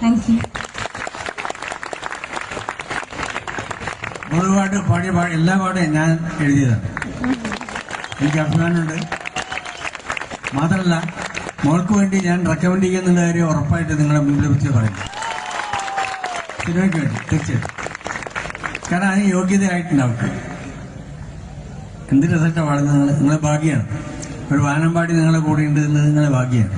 Thank you മോൾ പാട്ട് പാടിയ പാട്ട് എല്ലാ പാട്ടും ഞാൻ എഴുതിയതാണ്. എനിക്ക് അഭിമാനമുണ്ട്. മാത്രമല്ല മോൾക്ക് വേണ്ടി ഞാൻ റെക്കമെൻഡ് ചെയ്യുന്നുള്ള കാര്യം ഉറപ്പായിട്ട് നിങ്ങളെ മുമ്പിൽ വെച്ച് പറയും. സിനിമയ്ക്ക് വേണ്ടി തീർച്ചയായിട്ടും. കാരണം അതിന് യോഗ്യതയായിട്ടുണ്ട് അവർക്ക് എന്ത് രസമായിട്ടാണ് പാടുന്നത്? നിങ്ങൾ നിങ്ങളെ ഭാഗ്യമാണ് ഒരു വാനം പാടി നിങ്ങളെ കൂടെ ഉണ്ട് നിങ്ങളെ ഭാഗ്യമാണ്